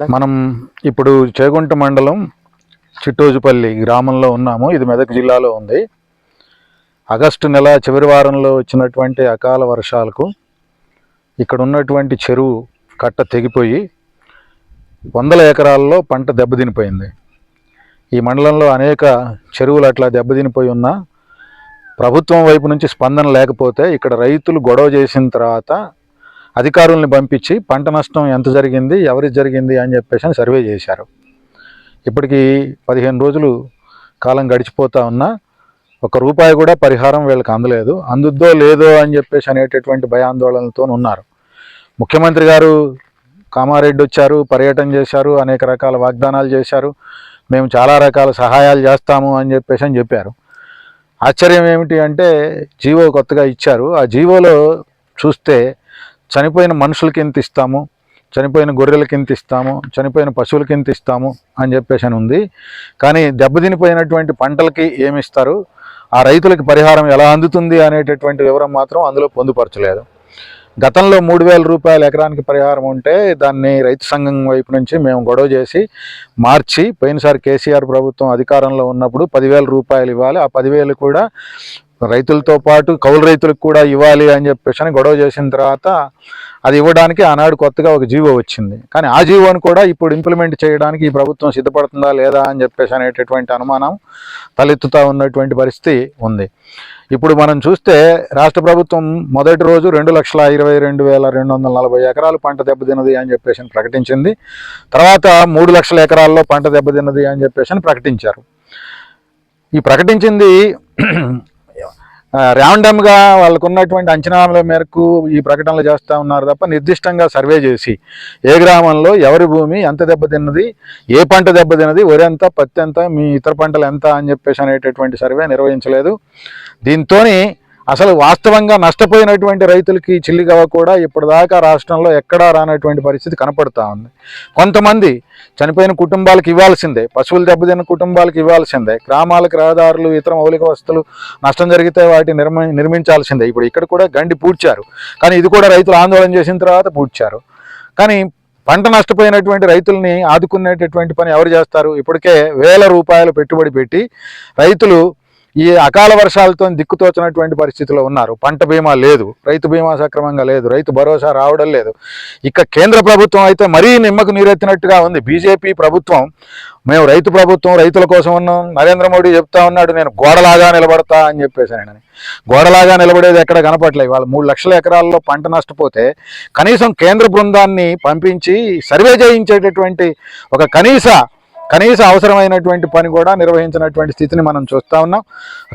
మనం ఇప్పుడు చేగుంట మండలం చిట్టోజుపల్లి గ్రామంలో ఉన్నాము. ఇది మెదక్ జిల్లాలో ఉంది. ఆగస్టు నెల చివరి వారంలో వచ్చినటువంటి అకాల వర్షాలకు ఇక్కడ ఉన్నటువంటి చెరువు కట్ట తెగిపోయి వందల ఎకరాల్లో పంట దెబ్బతినిపోయింది. ఈ మండలంలో అనేక చెరువులు అట్లా దెబ్బతినిపోయి ఉన్నా ప్రభుత్వం వైపు నుంచి స్పందన లేకపోతే ఇక్కడ రైతులు గొడవ చేసిన తర్వాత అధికారుల్ని పంపించి పంట నష్టం ఎంత జరిగింది ఎవరికి జరిగింది అని చెప్పేసి అని సర్వే చేశారు. ఇప్పటికి పదిహేను రోజులు కాలం గడిచిపోతా ఉన్నా ఒక రూపాయి కూడా పరిహారం వీళ్ళకి అందలేదు. అందుద్దో లేదో అని చెప్పేసి అనేటటువంటి భయాందోళనలతో ఉన్నారు. ముఖ్యమంత్రి గారు కామారెడ్డి వచ్చారు పర్యటన చేశారు అనేక రకాల వాగ్దానాలు చేశారు. మేము చాలా రకాల సహాయాలు చేస్తాము అని చెప్పేసి అని చెప్పారు. ఆశ్చర్యం ఏమిటి అంటే జీవో కొత్తగా ఇచ్చారు. ఆ జీవోలో చూస్తే చనిపోయిన మనుషులకి ఎంత ఇస్తాము? చనిపోయిన గొర్రెలకి ఎంత ఇస్తాము? చనిపోయిన పశువులకి ఎంత ఇస్తాము? అని చెప్పేసి అని ఉంది. కానీ దెబ్బతినిపోయినటువంటి పంటలకి ఏమి ఇస్తారు ఆ రైతులకి పరిహారం ఎలా అందుతుంది అనేటటువంటి వివరం మాత్రం అందులో పొందుపరచలేదు. గతంలో మూడు వేల రూపాయల ఎకరానికి పరిహారం ఉంటే దాన్ని రైతు సంఘం వైపు నుంచి మేము గొడవ చేసి మార్చి పోయినసారి కేసీఆర్ ప్రభుత్వం అధికారంలో ఉన్నప్పుడు పదివేల రూపాయలు ఇవ్వాలి. ఆ పదివేలు కూడా రైతులతో పాటు కౌలు రైతులకు కూడా ఇవ్వాలి అని చెప్పేసి అని గొడవ చేసిన తర్వాత అది ఇవ్వడానికి ఆనాడు కొత్తగా ఒక జీవో వచ్చింది. కానీ ఆ జీవోని కూడా ఇప్పుడు ఇంప్లిమెంట్ చేయడానికి ఈ ప్రభుత్వం సిద్ధపడుతుందా లేదా అని చెప్పేసి అనేటటువంటి అనుమానం తలెత్తుతా ఉన్నటువంటి పరిస్థితి ఉంది. ఇప్పుడు మనం చూస్తే రాష్ట్ర ప్రభుత్వం మొదటి రోజు రెండు లక్షల ఇరవై రెండు వేల రెండు వందల నలభై ఎకరాలు పంట దెబ్బతిన్నది అని చెప్పేసి ప్రకటించింది. తర్వాత మూడు లక్షల ఎకరాల్లో పంట దెబ్బతిన్నది అని చెప్పేసి ప్రకటించారు. ఈ ప్రకటించింది ర్యాండమ్గా వాళ్ళకు ఉన్నటువంటి అంచనాల మేరకు ఈ ప్రకటనలు చేస్తూ ఉన్నారు తప్ప నిర్దిష్టంగా సర్వే చేసి ఏ గ్రామంలో ఎవరి భూమి ఎంత దెబ్బతిన్నది ఏ పంట దెబ్బతిన్నది వరి ఎంత పత్తి ఎంత మీ ఇతర పంటలు ఎంత అని చెప్పేసి అనేటటువంటి సర్వే నిర్వహించలేదు. దీంతో అసలు వాస్తవంగా నష్టపోయినటువంటి రైతులకి చిల్లిగవ కూడా ఇప్పటిదాకా రాష్ట్రంలో ఎక్కడా రానటువంటి పరిస్థితి కనపడుతూ ఉంది. కొంతమంది చనిపోయిన కుటుంబాలకు ఇవ్వాల్సిందే పశువులు దెబ్బతిన్న కుటుంబాలకు ఇవ్వాల్సిందే గ్రామాలకు రహదారులు ఇతర మౌలిక వస్తువులు నష్టం జరిగితే వాటిని నిర్మి నిర్మించాల్సిందే. ఇప్పుడు ఇక్కడ కూడా గండి పూడ్చారు. కానీ ఇది కూడా రైతులు ఆందోళన చేసిన తర్వాత పూడ్చారు. కానీ పంట నష్టపోయినటువంటి రైతుల్ని ఆదుకునేటటువంటి పని ఎవరు చేస్తారు? ఇప్పటికే వేల రూపాయలు పెట్టుబడి పెట్టి రైతులు ఈ అకాల వర్షాలతో దిక్కుతోచినటువంటి పరిస్థితిలో ఉన్నారు. పంట బీమా లేదు రైతు బీమా సక్రమంగా లేదు రైతు భరోసా రావడం లేదు. ఇక కేంద్ర ప్రభుత్వం అయితే మరీ నిమ్మకు నీరెత్తినట్టుగా ఉంది. బీజేపీ ప్రభుత్వం మేము రైతు ప్రభుత్వం రైతుల కోసం ఉన్నాం. నరేంద్ర మోడీ చెప్తా ఉన్నాడు నేను గోడలాగా నిలబడతా అని చెప్పేసి ఆయన గోడలాగా నిలబడేది ఎక్కడ కనపట్లేదు వాళ్ళు మూడు లక్షల ఎకరాల్లో పంట నష్టపోతే కనీసం కేంద్ర బృందాన్ని పంపించి సర్వే చేయించేటటువంటి ఒక కనీస కనీస అవసరమైనటువంటి పని కూడా నిర్వహించినటువంటి స్థితిని మనం చూస్తూ ఉన్నాం.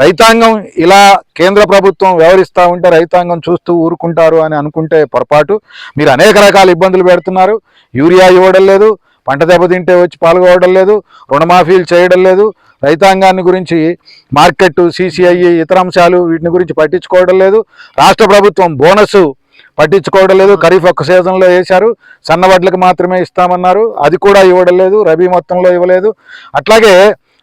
రైతాంగం ఇలా కేంద్ర ప్రభుత్వం వ్యవహరిస్తూ ఉంటే రైతాంగం చూస్తూ ఊరుకుంటారు అని అనుకుంటే పొరపాటు. మీరు అనేక రకాల ఇబ్బందులు పెడుతున్నారు. యూరియా ఇవ్వడం లేదు పంట దెబ్బతింటే వచ్చి పాల్గొవడం లేదు రుణమాఫీలు చేయడం లేదు. రైతాంగాన్ని గురించి మార్కెట్ సీసీఐ ఇతర అంశాలు వీటిని గురించి పట్టించుకోవడం లేదు. రాష్ట్ర ప్రభుత్వం బోనస్ పట్టించుకోవడం లేదు. ఖరీఫ్ ఒక్క సీజన్లో వేశారు. సన్నవడ్లకు మాత్రమే ఇస్తామన్నారు. అది కూడా ఇవ్వడం లేదు. రబీ మొత్తంలో ఇవ్వలేదు. అట్లాగే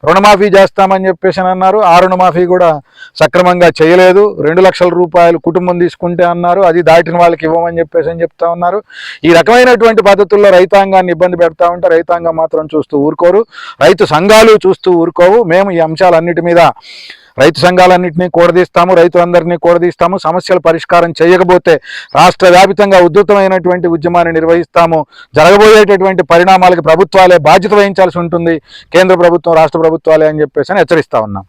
రుణమాఫీ చేస్తామని చెప్పేసి అని అన్నారు. ఆ రుణమాఫీ కూడా సక్రమంగా చేయలేదు. రెండు లక్షల రూపాయలు కుటుంబం తీసుకుంటే అన్నారు. అది దాటిన వాళ్ళకి ఇవ్వమని చెప్పేసి అని చెప్తా ఉన్నారు. ఈ రకమైనటువంటి పద్ధతుల్లో రైతాంగాన్ని ఇబ్బంది పెడతా ఉంటే రైతాంగం మాత్రం చూస్తూ ఊరుకోరు. రైతు సంఘాలు చూస్తూ ఊరుకోవు. మేము ఈ అంశాలన్నిటి మీద రైతు సంఘాలన్నింటినీ కూడదీస్తాము రైతులందరినీ కూడదీస్తాము సమస్యల పరిష్కారం చేయకపోతే రాష్ట్ర వ్యాపితంగా ఉధృతమైనటువంటి ఉద్యమాన్ని నిర్వహిస్తాము. జరగబోయేటటువంటి పరిణామాలకు ప్రభుత్వాలే బాధ్యత వహించాల్సి ఉంటుంది. కేంద్ర ప్రభుత్వం రాష్ట్ర ప్రభుత్వాలే అని చెప్పేసి హెచ్చరిస్తా ఉన్నాం.